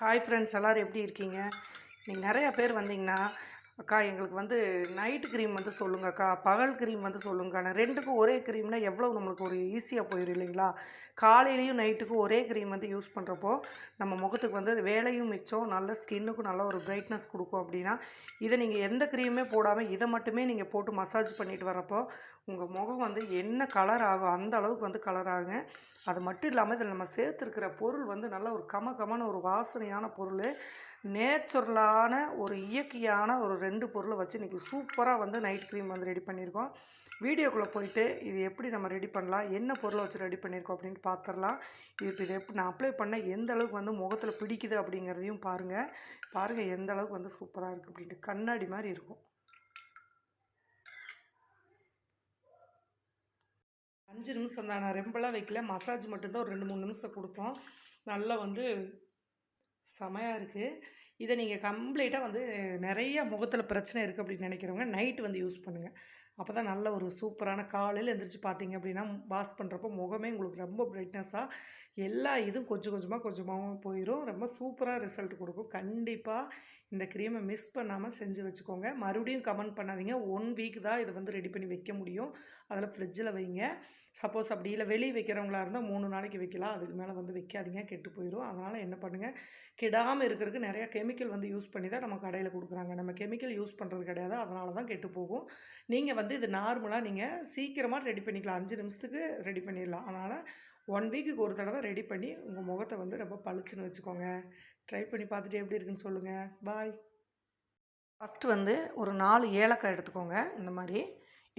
Hi friends எல்லோரும் எப்படி இருக்கீங்க? நீங்கள் நிறையா பேர் வந்தீங்கன்னா அக்கா எங்களுக்கு வந்து நைட்டு க்ரீம் வந்து சொல்லுங்கக்கா பகல் க்ரீம் வந்து சொல்லுங்கக்கா. நான் ரெண்டுக்கும் ஒரே க்ரீம்னா எவ்வளோ நம்மளுக்கு ஒரு ஈஸியாக போயிடும் இல்லைங்களா? காலையிலையும் நைட்டுக்கும் ஒரே க்ரீம் வந்து யூஸ் பண்ணுறப்போ நம்ம முகத்துக்கு வந்து வேலையும் மிச்சம் நல்ல ஸ்கின்னுக்கும் நல்ல ஒரு பிரைட்னஸ் கொடுக்கும் அப்படின்னா இதை நீங்கள் எந்த க்ரீமே போடாமல் இதை மட்டுமே நீங்கள் போட்டு மசாஜ் பண்ணிட்டு வரப்போ உங்கள் முகம் வந்து என்ன கலர் ஆகும் அந்த அளவுக்கு வந்து கலர் ஆகுங்க. அது மட்டும் இல்லாமல் இதில் நம்ம சேர்த்துருக்கிற பொருள் வந்து நல்ல ஒரு கம கமான ஒரு வாசனையான பொருள். நேச்சுரலான ஒரு இயற்கையான ஒரு ரெண்டு பொருளை வச்சு இன்றைக்கி சூப்பராக வந்து நைட் க்ரீம் வந்து ரெடி பண்ணியிருக்கோம். வீடியோக்குள்ளே போயிட்டு இது எப்படி நம்ம ரெடி பண்ணலாம் என்ன பொருளை வச்சு ரெடி பண்ணியிருக்கோம் அப்படின்னு பார்த்துடலாம் இது இது எப்படி நான் அப்ளை பண்ண எந்த அளவுக்கு வந்து முகத்தில் பிடிக்குது அப்படிங்கிறதையும் பாருங்கள் பாருங்கள் எந்த அளவுக்கு வந்து சூப்பராக இருக்குது அப்படின்ட்டு. கண்ணாடி மாதிரி இருக்கும். அஞ்சு நிமிஷம் தான். நான் ரொம்பலாம் வைக்கல. மசாஜ் மட்டும்தான் ஒரு ரெண்டு மூணு நிமிஷம் கொடுத்தோம். நல்லா வந்து செமையாக இருக்குது இதை நீங்கள் கம்ப்ளீட்டாக வந்து நிறைய முகத்தில் பிரச்சனை இருக்குது அப்படின்னு நினைக்கிறவங்க நைட்டு வந்து யூஸ் பண்ணுங்கள் அப்போ தான் நல்ல ஒரு சூப்பரான காலையில் எழுந்திரிச்சு பார்த்தீங்க அப்படின்னா வாஷ் பண்ணுறப்போ முகமே உங்களுக்கு ரொம்ப பிரைட்னஸாக எல்லா இதுவும் கொஞ்சம் கொஞ்சமாக கொஞ்சமாக போயிடும் ரொம்ப சூப்பராக ரிசல்ட் கொடுக்கும். கண்டிப்பாக இந்த க்ரீமை மிஸ் பண்ணாமல் செஞ்சு வச்சுக்கோங்க. மறுபடியும் கமெண்ட் பண்ணாதீங்க. ஒன் வீக் தான் இதை வந்து ரெடி பண்ணி வைக்க முடியும். அதில் ஃப்ரிட்ஜில் வைங்க. சப்போஸ் அப்படி இல்லை வெளியே வைக்கிறவங்களா இருந்தால் மூணு நாளைக்கு வைக்கலாம். அதுக்கு மேலே வந்து வைக்காதீங்க கெட்டு போயிடும் அதனால் என்ன பண்ணுங்கள் கெடாமல் இருக்கிறதுக்கு நிறையா கெமிக்கல் வந்து யூஸ் பண்ணி தான் நம்ம கடையில் கொடுக்குறாங்க. நம்ம கெமிக்கல் யூஸ் பண்ணுறது கிடையாது. அதனால தான் கெட்டு போகும். நீங்கள் வந்து இது நார்மலாக நீங்கள் சீக்கிரமாக ரெடி பண்ணிக்கலாம். அஞ்சு நிமிஷத்துக்கு ரெடி பண்ணிடலாம். அதனால் ஒன் வீக்குக்கு ஒரு தடவை ரெடி பண்ணி உங்கள் முகத்தை வந்து ரொம்ப பளிச்சுன்னு வச்சுக்கோங்க. ட்ரை பண்ணி பார்த்துட்டு எப்படி இருக்குன்னு சொல்லுங்கள் பாய் ஃபஸ்ட்டு வந்து ஒரு நாலு ஏலக்காய் எடுத்துக்கோங்க. இந்த மாதிரி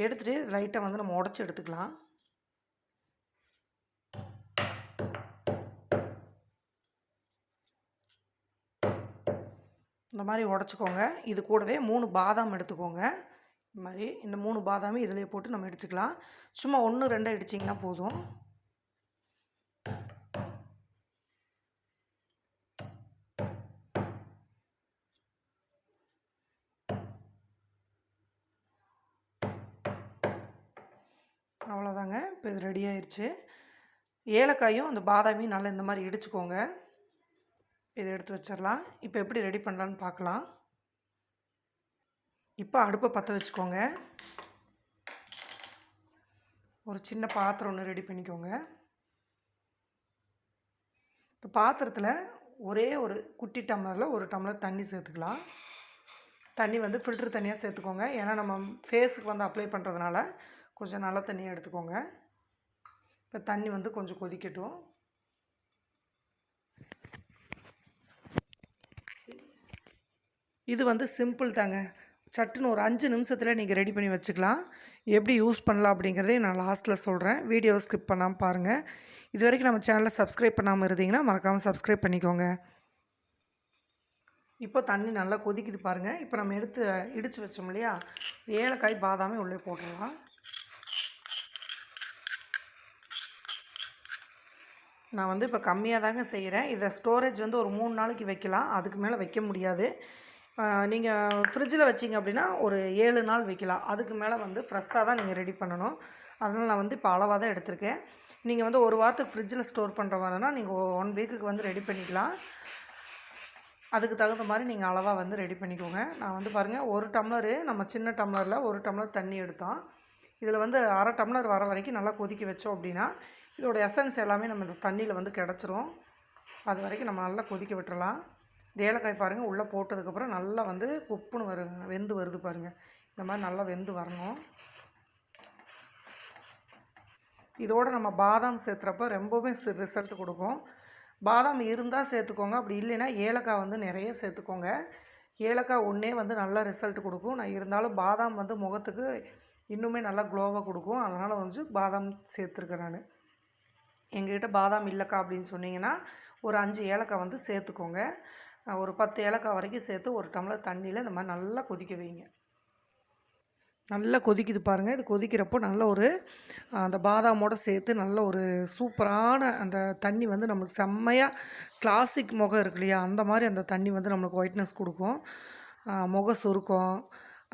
எடுத்துகிட்டு லைட்டாக வந்து நம்ம உடச்சி எடுத்துக்கலாம். இந்த மாதிரி உடச்சிக்கோங்க. இது கூடவே மூணு பாதாம் எடுத்துக்கோங்க. இந்த மாதிரி இந்த மூணு பாதாமும் இதிலே போட்டு நம்ம இடிச்சுக்கலாம் சும்மா ஒன்று ரெண்டாக இடிச்சிங்கன்னா போதும். அவ்வளோதாங்க இப்போ இது ரெடி ஆயிடுச்சு ஏலக்காயும் அந்த பாதாமையும் நல்லா இந்த மாதிரி இடிச்சுக்கோங்க. இதை எடுத்து வச்சிடலாம். இப்போ எப்படி ரெடி பண்ணலான்னு பார்க்கலாம். இப்போ அடுப்பை பற்ற வச்சுக்கோங்க. ஒரு சின்ன பாத்திரம் ஒன்று ரெடி பண்ணிக்கோங்க. இந்த பாத்திரத்தில் ஒரே ஒரு குட்டி டம்ளரில் ஒரு டம்ளர் தண்ணி சேர்த்துக்கலாம். தண்ணி வந்து ஃபில்ட்ரு தண்ணியாக சேர்த்துக்கோங்க. ஏன்னா நம்ம ஃபேஸுக்கு வந்து அப்ளை பண்ணுறதுனால கொஞ்சம் நல்ல தண்ணியாக எடுத்துக்கோங்க. இப்போ தண்ணி வந்து கொஞ்சம் கொதிக்கட்டும். இது வந்து சிம்பிள் தாங்க. சட்டுன்னு ஒரு அஞ்சு நிமிஷத்தில் நீங்கள் ரெடி பண்ணி வச்சுக்கலாம். எப்படி யூஸ் பண்ணலாம் அப்படிங்கிறதையும் நான் லாஸ்ட்டில் சொல்கிறேன் வீடியோவை ஸ்கிப் பண்ணாமல் பாருங்கள் இது வரைக்கும் நம்ம சேனலை சப்ஸ்கிரைப் பண்ணாமல் இருந்தீங்கன்னா மறக்காமல் சப்ஸ்கிரைப் பண்ணிக்கோங்க. இப்போ தண்ணி நல்லா கொதிக்குது பாருங்கள் இப்போ நம்ம எடுத்து இடித்து வச்சோம் இல்லையா? ஏலக்காய் பாதாமே உள்ளே போட்டுடலாம். நான் வந்து இப்போ கம்மியாக தாங்க செய்கிறேன் இதை ஸ்டோரேஜ் வந்து ஒரு மூணு நாளைக்கு வைக்கலாம். அதுக்கு மேலே வைக்க முடியாது. நீங்கள் ஃப்ரிட்ஜில் வச்சிங்க அப்படின்னா ஒரு ஏழு நாள் வைக்கலாம். அதுக்கு மேலே வந்து ஃப்ரெஷ்ஷாக தான் நீங்கள் ரெடி பண்ணணும். அதனால் நான் வந்து இப்போ அளவாக தான் எடுத்திருக்கேன். நீங்கள் வந்து ஒரு வாரத்துக்கு ஃப்ரிட்ஜில் ஸ்டோர் பண்ணுற மாதிரினா நீங்கள் ஒன் வீக்குக்கு வந்து ரெடி பண்ணிக்கலாம். அதுக்கு தகுந்த மாதிரி நீங்கள் அளவாக வந்து ரெடி பண்ணிக்கோங்க. நான் வந்து பாருங்கள் ஒரு டம்ளரு நம்ம சின்ன டம்ளரில் ஒரு டம்ளர் தண்ணி எடுத்தோம். இதில் வந்து அரை டம்ளர் வர வரைக்கும் நல்லா கொதிக்க வச்சோம் அப்படின்னா இதோட எசன்ஸ் எல்லாமே நம்ம இந்த தண்ணியில் வந்து கிடச்சிரும். அது வரைக்கும் நம்ம நல்லா கொதிக்க விட்டுறலாம். இந்த ஏலக்காய் பாருங்கள் உள்ளே போட்டதுக்கப்புறம் நல்லா வந்து உப்புன்னு வருங்க வெந்து வருது பாருங்கள் இந்த மாதிரி நல்லா வெந்து வரணும். இதோடு நம்ம பாதாம் சேர்த்துறப்ப ரொம்பவுமே ரிசல்ட் கொடுக்கும். பாதாம் இருந்தால் சேர்த்துக்கோங்க அப்படி இல்லைன்னா ஏலக்காய் வந்து நிறைய சேர்த்துக்கோங்க. ஏலக்காய் ஒன்றே வந்து நல்லா ரிசல்ட் கொடுக்கும். நான் இருந்தாலும் பாதாம் வந்து முகத்துக்கு இன்னுமே நல்லா க்ளோவாக கொடுக்கும். அதனால் வந்து பாதாம் சேர்த்துருக்கேன் நான். எங்ககிட்ட பாதாம் இல்லைக்கா அப்படின்னு சொன்னீங்கன்னா ஒரு அஞ்சு ஏலக்காய் வந்து சேர்த்துக்கோங்க. ஒரு பத்து ஏலக்காய் வரைக்கும் சேர்த்து ஒரு டம்ளர் தண்ணியில் இந்த மாதிரி நல்லா கொதிக்க வைங்க. நல்லா கொதிக்குது பாருங்கள் இது கொதிக்கிறப்போ நல்ல ஒரு அந்த பாதாமோடு சேர்த்து நல்ல ஒரு சூப்பரான அந்த தண்ணி வந்து நம்மளுக்கு செம்மையாக கிளாசிக் முகம் இருக்கு இல்லையா? அந்த மாதிரி அந்த தண்ணி வந்து நம்மளுக்கு ஒயிட்னஸ் கொடுக்கும். முக சுருக்கம்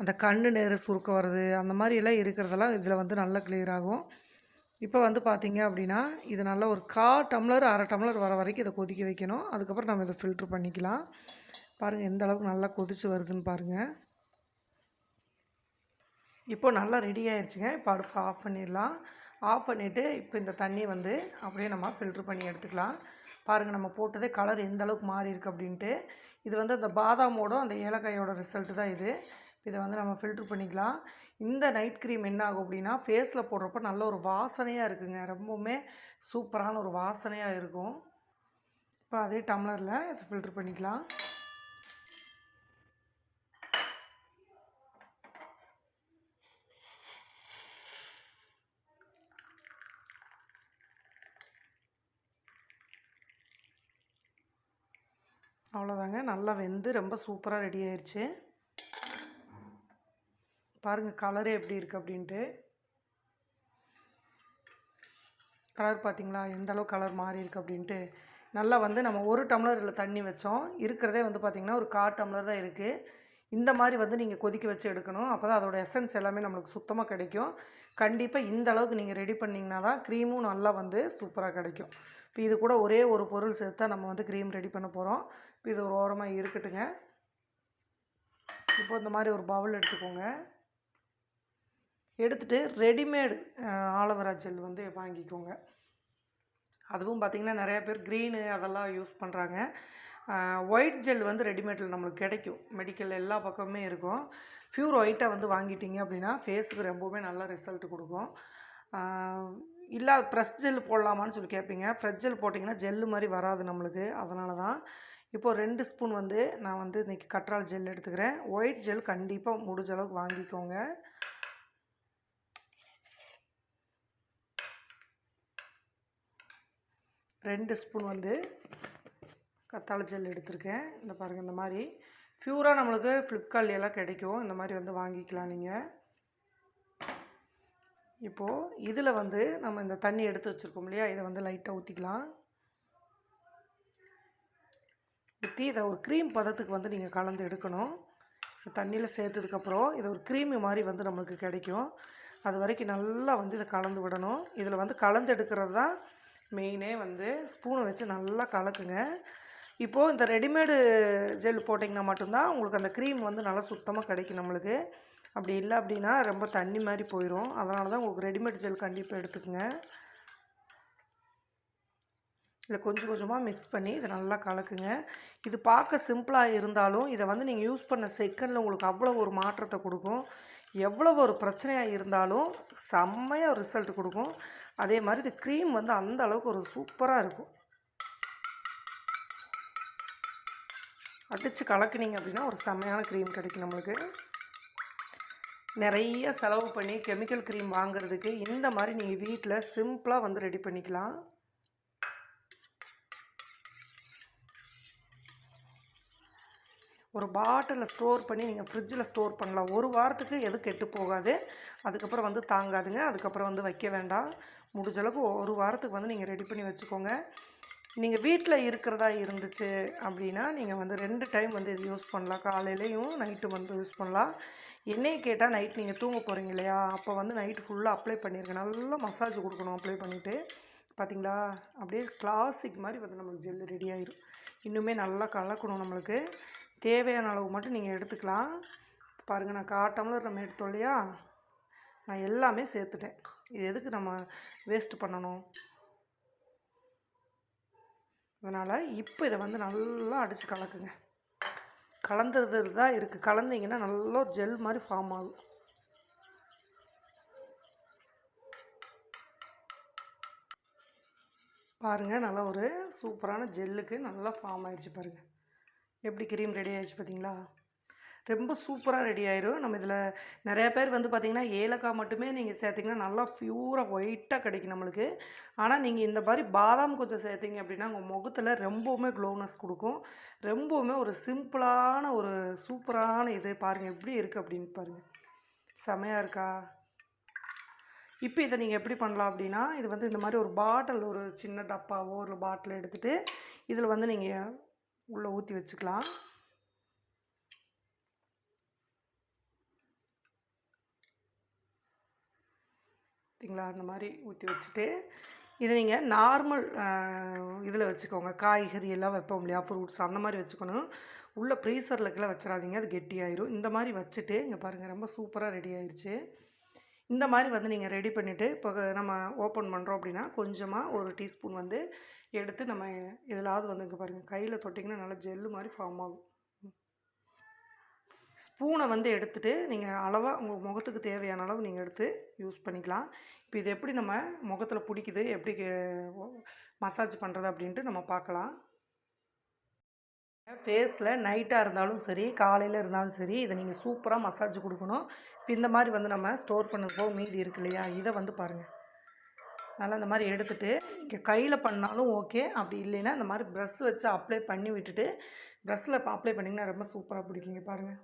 அந்த கண்ணு நேர சுருக்கம் வருது. அந்த மாதிரி எல்லாம் இருக்கிறதெல்லாம் இதில் வந்து நல்லா கிளியர் ஆகும். இப்போ வந்து பார்த்தீங்க அப்படின்னா இது நல்லா ஒரு கா டம்ளர் அரை டம்ளர் வர வரைக்கும் இதை கொதிக்க வைக்கணும். அதுக்கப்புறம் நம்ம இதை ஃபில்ட்ரு பண்ணிக்கலாம். பாருங்கள் எந்த அளவுக்கு நல்லா கொதிச்சு வருதுன்னு பாருங்கள் இப்போ நல்லா ரெடி ஆயிடுச்சுங்க இப்போ அடுப்பு ஆஃப் பண்ணிடலாம். ஆஃப் பண்ணிவிட்டு இப்போ இந்த தண்ணி வந்து அப்படியே நம்ம ஃபில்ட்ரு பண்ணி எடுத்துக்கலாம். பாருங்கள் நம்ம போட்டதே கலர் எந்த அளவுக்கு மாறி இருக்குது அப்படின்ட்டு. இது வந்து அந்த பாதாமோட அந்த ஏலக்காயோட ரிசல்ட்டு தான் இது. இதை வந்து நம்ம ஃபில்ட்ரு பண்ணிக்கலாம். இந்த நைட் க்ரீம் என்ன ஆகும் அப்படின்னா ஃபேஸில் போடுறப்ப நல்ல ஒரு வாசனையாக இருக்குங்க. ரொம்பவுமே சூப்பரான ஒரு வாசனையாக இருக்கும். இப்போ அதே டம்ளரில் ஃபில்ட்ரு பண்ணிக்கலாம். அவ்வளோதாங்க நல்லா வெந்து ரொம்ப சூப்பராக ரெடி ஆயிடுச்சு பாருங்கள் கலரே எப்படி இருக்குது அப்படின்ட்டு. கலர் பார்த்திங்களா எந்த அளவு கலர் மாறி இருக்குது அப்படின்ட்டு. நல்லா வந்து நம்ம ஒரு டம்ளரில் தண்ணி வச்சோம். இருக்கிறதே வந்து பார்த்திங்கன்னா ஒரு கா டம்ளர் தான் இருக்குது இந்த மாதிரி வந்து நீங்கள் கொதிக்க வச்சு எடுக்கணும். அப்போ தான் அதோட எசன்ஸ் எல்லாமே நம்மளுக்கு சுத்தமாக கிடைக்கும். கண்டிப்பாக இந்த அளவுக்கு நீங்கள் ரெடி பண்ணிங்கன்னா தான் க்ரீமும் நல்லா வந்து சூப்பராக கிடைக்கும். இப்போ இது கூட ஒரே ஒரு பொருள் சேர்த்தா நம்ம வந்து க்ரீம் ரெடி பண்ண போகிறோம் இப்போ இது ஒரு ஓரமாக இருக்கட்டுங்க. இப்போ இந்த மாதிரி ஒரு பவுல் எடுத்துக்கோங்க. எடுத்துகிட்டு ரெடிமேடு ஆலோவேரா ஜெல் வந்து வாங்கிக்கோங்க. அதுவும் பார்த்திங்கன்னா நிறையா பேர் க்ரீனு அதெல்லாம் யூஸ் பண்ணுறாங்க ஒயிட் ஜெல் வந்து ரெடிமேடில் நம்மளுக்கு கிடைக்கும். மெடிக்கல் எல்லா பக்கமுமே இருக்கும். ப்யூர் ஒயிட்டாக வந்து வாங்கிட்டீங்க அப்படின்னா ஃபேஸுக்கு ரொம்பவுமே நல்ல ரிசல்ட் கொடுக்கும். இல்லை ப்ரெஸ் ஜெல் போடலாமான்னு சொல்லி கேட்பீங்க ஃப்ரெஷ் ஜெல் போட்டிங்கன்னா ஜெல்லு மாதிரி வராது நம்மளுக்கு. அதனால தான் இப்போது ரெண்டு ஸ்பூன் வந்து நான் வந்து இன்றைக்கி கற்றால் ஜெல் எடுத்துக்கிறேன். ஒயிட் ஜெல் கண்டிப்பாக முடிஞ்ச அளவுக்கு வாங்கிக்கோங்க. ரெண்டு ஸ்பூன் வந்து கத்தாழை ஜெல் எடுத்திருக்கேன். இந்த பாருங்கள் இந்த மாதிரி. ப்யூராக நம்மளுக்கு ஃப்ளிப்கார்ட்ல எல்லாம் கிடைக்கும். இந்த மாதிரி வந்து வாங்கிக்கலாம் நீங்கள் இப்போது இதில் வந்து நம்ம இந்த தண்ணி எடுத்து வச்சுருக்கோம் இல்லையா? இதை வந்து லைட்டாக ஊற்றிக்கலாம் ஊற்றி இதை ஒரு க்ரீம் பதத்துக்கு வந்து நீங்கள் கலந்து எடுக்கணும். தண்ணியில் சேர்த்ததுக்கப்புறம் இது ஒரு க்ரீமி மாதிரி வந்து நம்மளுக்கு கிடைக்கும். அது வரைக்கும் நல்லா வந்து இதை கலந்து விடணும். இதில் வந்து கலந்து எடுக்கிறது தான் மெயினே வந்து ஸ்பூனை வச்சு நல்லா கலக்குங்க. இப்போது இந்த ரெடிமேடு ஜெல் போட்டிங்கன்னா மட்டும்தான் உங்களுக்கு அந்த க்ரீம் வந்து நல்லா சுத்தமாக கிடைக்கும் நம்மளுக்கு. அப்படி இல்லை அப்படின்னா ரொம்ப தண்ணி மாதிரி போயிடும் அதனால தான் உங்களுக்கு ரெடிமேட் ஜெல் கண்டிப்பாக எடுத்துக்கோங்க. இதில் கொஞ்சம் கொஞ்சமாக மிக்ஸ் பண்ணி இதை நல்லா கலக்குங்க. இது பார்க்க சிம்பிளாக இருந்தாலும் இதை வந்து நீங்கள் யூஸ் பண்ண செகண்டில் உங்களுக்கு அவ்வளோ ஒரு மாற்றத்தை கொடுக்கும். எவ்வளோ ஒரு பிரச்சனையாக இருந்தாலும் செம்மையாக ரிசல்ட் கொடுக்கும். அதே மாதிரி இது க்ரீம் வந்து அந்த அளவுக்கு ஒரு சூப்பராக இருக்கும். அடித்து கலக்குனீங்க அப்படின்னா ஒரு செம்மையான க்ரீம் கிடைக்கும் நம்மளுக்கு. நிறைய செலவு பண்ணி கெமிக்கல் க்ரீம் வாங்குறதுக்கு இந்த மாதிரி நீங்கள் வீட்டில் சிம்பிளாக வந்து ரெடி பண்ணிக்கலாம். ஒரு பாட்டிலில் ஸ்டோர் பண்ணி நீங்கள் ஃப்ரிட்ஜில் ஸ்டோர் பண்ணலாம். ஒரு வாரத்துக்கு எதுவும் கெட்டு போகாது. அதுக்கப்புறம் வந்து தாங்காதுங்க. அதுக்கப்புறம் வந்து வைக்க வேண்டாம். முடிஞ்சளவுக்கு ஒரு வாரத்துக்கு வந்து நீங்கள் ரெடி பண்ணி வச்சுக்கோங்க. நீங்கள் வீட்டில் இருக்கிறதா இருந்துச்சு அப்படின்னா நீங்கள் வந்து ரெண்டு டைம் வந்து இது யூஸ் பண்ணலாம். காலையிலையும் நைட்டு வந்து யூஸ் பண்ணலாம். என்னையை கேட்டால் நைட் நீங்கள் தூங்க போகிறீங்க இல்லையா? அப்போ வந்து நைட்டு ஃபுல்லாக அப்ளை பண்ணியிருக்கேன் நல்லா மசாஜ் கொடுக்கணும் அப்ளை பண்ணிவிட்டு பார்த்தீங்களா அப்படியே கிளாசிக் மாதிரி வந்து நம்மளுக்கு ஜெல் ரெடி ஆயிரும். இன்னுமே நல்லா கலக்கணும் நம்மளுக்கு. தேவையான அளவு மட்டும் நீங்கள் எடுத்துக்கலாம். பாருங்கள் நான் காட்டமில் நம்ம எடுத்தோம் இல்லையா? நான் எல்லாமே சேர்த்துட்டேன். இது எதுக்கு நம்ம வேஸ்ட் பண்ணணும்? அதனால் இப்போ இதை வந்து நல்லா அடித்து கலக்குங்க. கலந்தது தான் இருக்குது கலந்தீங்கன்னா நல்லா ஒரு ஜெல் மாதிரி ஃபார்ம் ஆகும். பாருங்கள் நல்லா ஒரு சூப்பரான ஜெல்லுக்கு நல்லா ஃபார்ம் ஆகிடுச்சு பாருங்கள் எப்படி கிரீம் ரெடி ஆகிடுச்சு பார்த்தீங்களா ரொம்ப சூப்பராக ரெடி ஆயிரும். நம்ம இதில் நிறைய பேர் வந்து பார்த்திங்கன்னா ஏலக்காய் மட்டுமே நீங்கள் சேர்த்திங்கன்னா நல்லா ப்யூராக ஒயிட்டாக கிடைக்கும் நம்மளுக்கு. ஆனால் நீங்கள் இந்த மாதிரி பாதாம் கொஞ்சம் சேர்த்திங்க அப்படின்னா உங்கள் முகத்தில் ரொம்பவுமே க்ளோனஸ் கொடுக்கும். ரொம்பவுமே ஒரு சிம்பிளான ஒரு சூப்பரான இது பாருங்கள் எப்படி இருக்குது அப்படின்னு பாருங்கள் செமையாக இருக்கா? இப்போ இதை நீங்கள் எப்படி பண்ணலாம் அப்படின்னா இது வந்து இந்த மாதிரி ஒரு பாட்டில் ஒரு சின்ன டப்பாவோ ஒரு பாட்டில் எடுத்துகிட்டு இதில் வந்து நீங்கள் உள்ளே ஊற்றி வச்சுக்கலாம். பார்த்தீங்களா? அந்த மாதிரி ஊற்றி வச்சுட்டு இதை நீங்கள் நார்மல் இதில் வச்சுக்கோங்க. காய்கறி எல்லாம் வைப்போம் இல்லையா? ஃப்ரூட்ஸ் அந்த மாதிரி வச்சுக்கணும். உள்ளே ப்ரீசரில் வச்சிடாதீங்க. அது கெட்டியாயிரும். இந்த மாதிரி வச்சுட்டு இங்கே பாருங்கள் ரொம்ப சூப்பராக ரெடி ஆயிடுச்சு இந்த மாதிரி வந்து நீங்கள் ரெடி பண்ணிவிட்டு இப்போ நம்ம ஓப்பன் பண்ணுறோம் அப்படின்னா கொஞ்சமாக ஒரு டீஸ்பூன் வந்து எடுத்து நம்ம எதிலாவது வந்து இங்கே பாருங்கள் கையில் தொட்டிங்கன்னா நல்லா ஜெல்லு மாதிரி ஃபார்ம் ஆகும். ஸ்பூனை வந்து எடுத்துகிட்டு நீங்கள் அளவாக உங்கள் முகத்துக்கு தேவையான அளவு நீங்கள் எடுத்து யூஸ் பண்ணிக்கலாம். இப்போ இது எப்படி நம்ம முகத்தில் பிடிக்குது எப்படி மசாஜ் பண்ணுறது அப்படின்ட்டு நம்ம பார்க்கலாம் ஃபேஸில் நைட்டாக இருந்தாலும் சரி காலையில் இருந்தாலும் சரி இதை நீங்கள் சூப்பராக மசாஜ் கொடுக்கணும். இப்போ இந்த மாதிரி வந்து நம்ம ஸ்டோர் பண்ணுறப்போ மீதி இருக்கு இல்லையா இதை வந்து பாருங்கள் நல்லா இந்த மாதிரி எடுத்துகிட்டு இங்கே கையில் பண்ணாலும் ஓகே அப்படி இல்லைன்னா இந்த மாதிரி ப்ரெஷ் வச்சு அப்ளை பண்ணி விட்டுட்டு ப்ரெஷ்ஷில் அப்ளை பண்ணிங்கன்னா ரொம்ப சூப்பராக பிடிக்குங்க பாருங்கள்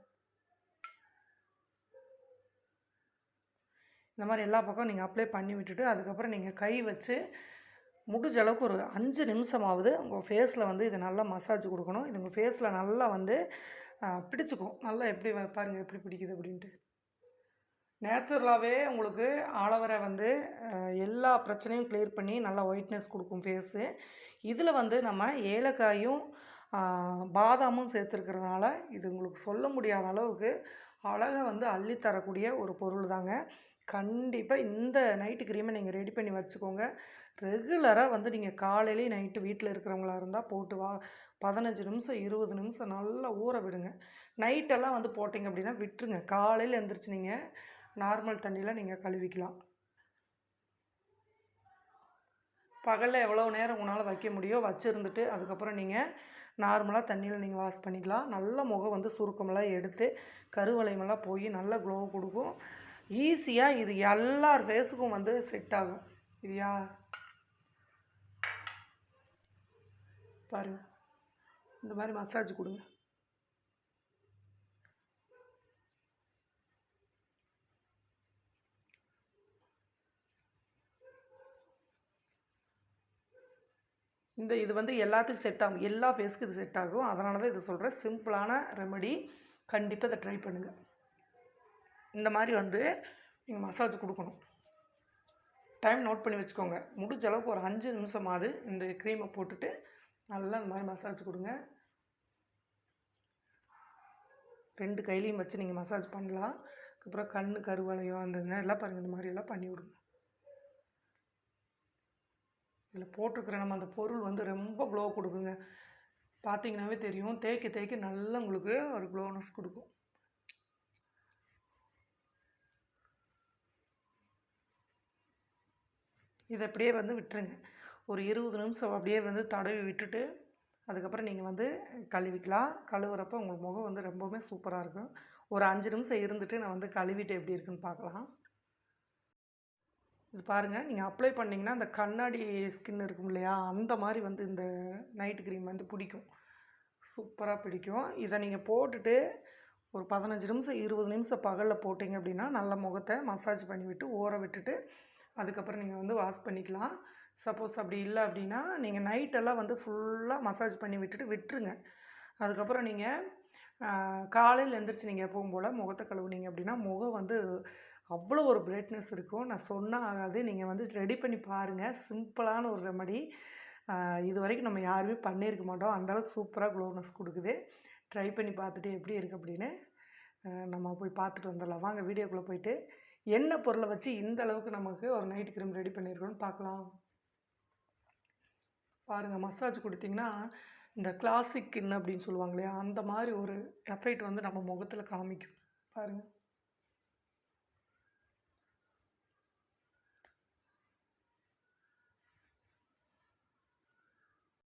இந்த மாதிரி எல்லா பக்கம் நீங்கள் அப்ளை பண்ணி விட்டுட்டு அதுக்கப்புறம் நீங்கள் கை வச்சு முடிஞ்ச அளவுக்கு ஒரு அஞ்சு நிமிஷமாவது உங்கள் ஃபேஸில் வந்து இது நல்லா மசாஜ் கொடுக்கணும். இது உங்கள் ஃபேஸில் நல்லா வந்து பிடிச்சிக்கும். நல்லா எப்படி பாருங்கள் எப்படி பிடிக்குது அப்படின்ட்டு. நேச்சுரலாகவே உங்களுக்கு ஆலோவேரா வந்து எல்லா பிரச்சனையும் கிளியர் பண்ணி நல்லா ஒயிட்னஸ் கொடுக்கும் ஃபேஸு இதில் வந்து நம்ம ஏலக்காயும் பாதாமும் சேர்த்துருக்கிறதுனால இது உங்களுக்கு சொல்ல முடியாத அளவுக்கு அழகாக வந்து அள்ளி தரக்கூடிய ஒரு பொருள் தாங்க. கண்டிப்பாக இந்த நைட்டு க்ரீமை நீங்கள் ரெடி பண்ணி வச்சுக்கோங்க. ரெகுலராக வந்து நீங்கள் காலையிலேயே நைட்டு வீட்டில் இருக்கிறவங்களா இருந்தால் போட்டு வா. பதினஞ்சு நிமிஷம் இருபது நிமிஷம் நல்லா ஊற விடுங்க. நைட்டெல்லாம் வந்து போட்டிங்க அப்படின்னா விட்டுருங்க. காலையில் எழுந்திரிச்சு நீங்கள் நார்மல் தண்ணியில் நீங்கள் கழுவிக்கலாம். பகலில் எவ்வளோ நேரம் உங்களால் வைக்க முடியோ வச்சுருந்துட்டு அதுக்கப்புறம் நீங்கள் நார்மலாக தண்ணியில் நீங்கள் வாஷ் பண்ணிக்கலாம். நல்ல முகம் வந்து சுருக்கமெல்லாம் எடுத்து கருவளையமெல்லாம் போய் நல்ல க்ளோ கொடுக்கும். ஈஸியாக இது எல்லார் ஃபேஸுக்கும் வந்து செட் ஆகும். இது யா பாருங்க. இந்த மாதிரி மசாஜ் கொடுங்க. இந்த இது வந்து எல்லாத்துக்கும் செட் ஆகும். எல்லா ஃபேஸ்க்கு இது செட் ஆகும். அதனால தான் இது சொல்கிறேன் சிம்பிளான ரெமடி கண்டிப்பாக இதை ட்ரை பண்ணுங்கள் இந்த மாதிரி வந்து நீங்கள் மசாஜ் கொடுக்கணும். டைம் நோட் பண்ணி வச்சுக்கோங்க. முடிஞ்ச அளவுக்கு ஒரு அஞ்சு நிமிஷமாவது இந்த க்ரீமை போட்டுட்டு நல்லா இந்த மாதிரி மசாஜ் கொடுங்க. ரெண்டு கையிலையும் வச்சு நீங்கள் மசாஜ் பண்ணலாம். அதுக்கப்புறம் கண் கருவளையோ அந்த எல்லாம் பாருங்கள் இந்த மாதிரியெல்லாம் பண்ணி விடுங்க. இதில் போட்டிருக்கிற நம்ம அந்த பொருள் வந்து ரொம்ப க்ளோ கொடுக்குங்க. பார்த்தீங்கன்னாவே தெரியும். தேய்க்க தேய்க்க நல்லா உங்களுக்கு ஒரு க்ளோனஸ் கொடுக்கும். இதை அப்படியே வந்து விட்டுருங்க. ஒரு இருபது நிமிஷம் அப்படியே வந்து தடவி விட்டுட்டு அதுக்கப்புறம் நீங்கள் வந்து கழுவிக்கலாம். கழுவுறப்போ உங்களுக்கு முகம் வந்து ரொம்பவுமே சூப்பராக இருக்கும். ஒரு அஞ்சு நிமிஷம் இருந்துட்டு நான் வந்து கழுவிட்டு எப்படி இருக்குன்னு பார்க்கலாம். இது பாருங்கள் நீங்கள் அப்ளை பண்ணிங்கன்னா அந்த கண்ணாடி ஸ்கின் இருக்கும் இல்லையா அந்த மாதிரி வந்து இந்த நைட் க்ரீம் வந்து பிடிக்கும். சூப்பராக பிடிக்கும். இதை நீங்கள் போட்டுட்டு ஒரு பதினஞ்சு நிமிஷம் இருபது நிமிஷம் பகலில் போட்டிங்க அப்படின்னா நல்ல முகத்தை மசாஜ் பண்ணி விட்டு ஊற விட்டுட்டு அதுக்கப்புறம் நீங்கள் வந்து வாஷ் பண்ணிக்கலாம். சப்போஸ் அப்படி இல்லை அப்படின்னா நீங்கள் நைட்டெல்லாம் வந்து ஃபுல்லாக மசாஜ் பண்ணி விட்டுட்டு விட்டுருங்க. அதுக்கப்புறம் நீங்கள் காலையில் எழுந்திரிச்சு நீங்கள் எப்பவும் போல் முகத்தை கழுவுனீங்க அப்படின்னா முகம் வந்து அவ்வளோ ஒரு பிரைட்னஸ் இருக்கும். நான் சொன்னால் ஆகாது. நீங்கள் வந்து ரெடி பண்ணி பாருங்கள் சிம்பிளான ஒரு ரெமடி இது வரைக்கும் நம்ம யாருமே பண்ணியிருக்க மாட்டோம். அந்தளவுக்கு சூப்பராக க்ளோனஸ் கொடுக்குது. ட்ரை பண்ணி பார்த்துட்டு எப்படி இருக்குது அப்படின்னு நம்ம போய் பார்த்துட்டு வந்துடலாம். வாங்க வீடியோக்குள்ளே போயிட்டு என்ன பொருளை வச்சு இந்த அளவுக்கு நமக்கு ஒரு நைட் கிரீம் ரெடி பண்ணியிருக்கோன்னு பார்க்கலாம். பாருங்கள் மசாஜ் கொடுத்திங்கன்னா இந்த கிளாசிக் கின் அப்படின்னு சொல்லுவாங்க இல்லையா அந்த மாதிரி ஒரு எஃபெக்ட் வந்து நம்ம முகத்தில் காமிக்கும். பாருங்கள்